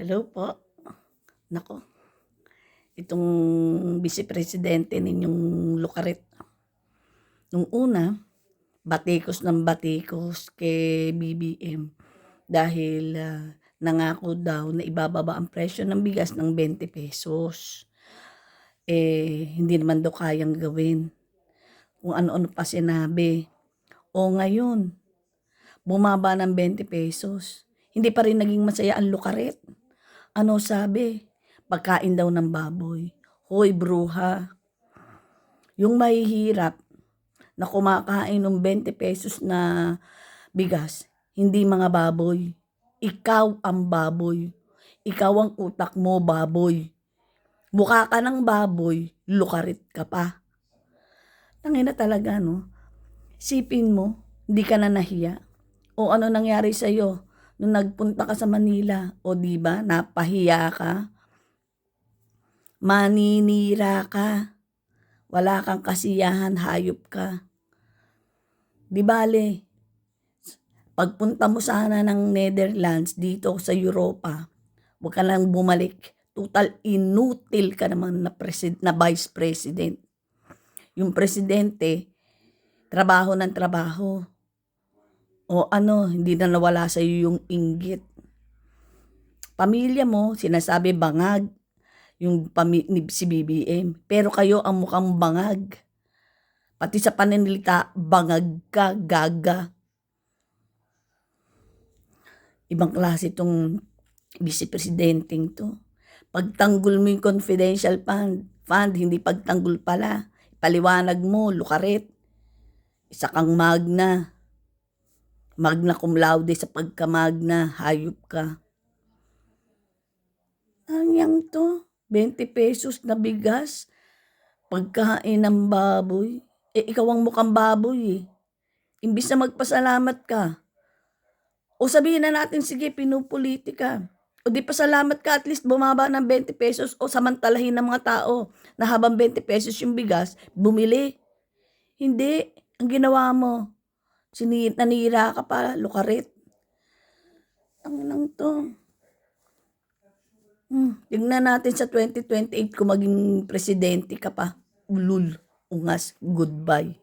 Hello po. Nako. Itong vice presidente ninyong Lucaret. Nung una, batikos ng batikos kay BBM dahil ah, nangako daw na ibababa ang presyo ng bigas ng 20 pesos. Eh, hindi naman daw kayang gawin. Kung ano-ano pa sinabi. O ngayon, bumaba ng 20 pesos. Hindi pa rin naging masaya ang Lucaret. Ano sabi? Pagkain daw ng baboy. Hoy, bruha. Yung mahihirap na kumakain ng 20 pesos na bigas, hindi mga baboy. Ikaw ang baboy. Ikaw ang utak mo, baboy. Mukha ka ng baboy, lukarit ka pa. Tangina talaga, no? Sipin mo, hindi ka na nahiya. O ano nangyari sa'yo nung nagpunta ka sa Manila? O di ba napahiya ka? Maninira ka. Wala kang kasiyahan, hayop ka. Di bale, pagpunta mo sana ng Netherlands dito sa Europa, huwag ka lang bumalik. Total inutil ka naman na, presid- na vice president. Yung presidente, trabaho ng trabaho. O ano, hindi na nawala sa iyo yung inggit. Pamilya mo, sinasabi bangag, yung pami- si BBM. Pero kayo ang mukhang bangag. Pati sa pananilita, bangag ka, gaga. Ibang klase itong vice-presidenteng to. Pagtanggol mo yung confidential fund, fund, hindi pagtanggol pala. Paliwanag mo, lukaret. Isa kang magna. Magna cum laude sa pagkamagna, hayop ka. Anyang to, 20 pesos na bigas, pagkain ng baboy. Eh, ikaw ang mukhang baboy eh. Imbis na magpasalamat ka. O sabihin na natin, sige, pinupolitika. O di pasalamat ka, at least bumaba ng 20 pesos o samantalahin ng mga tao na habang 20 pesos yung bigas, bumili. Hindi. Ang ginawa mo, sini nanira ka pa, lukarit. Ang nang to. Hmm, tignan natin sa 2028 kung maging presidente ka pa. Ulul, ungas, goodbye.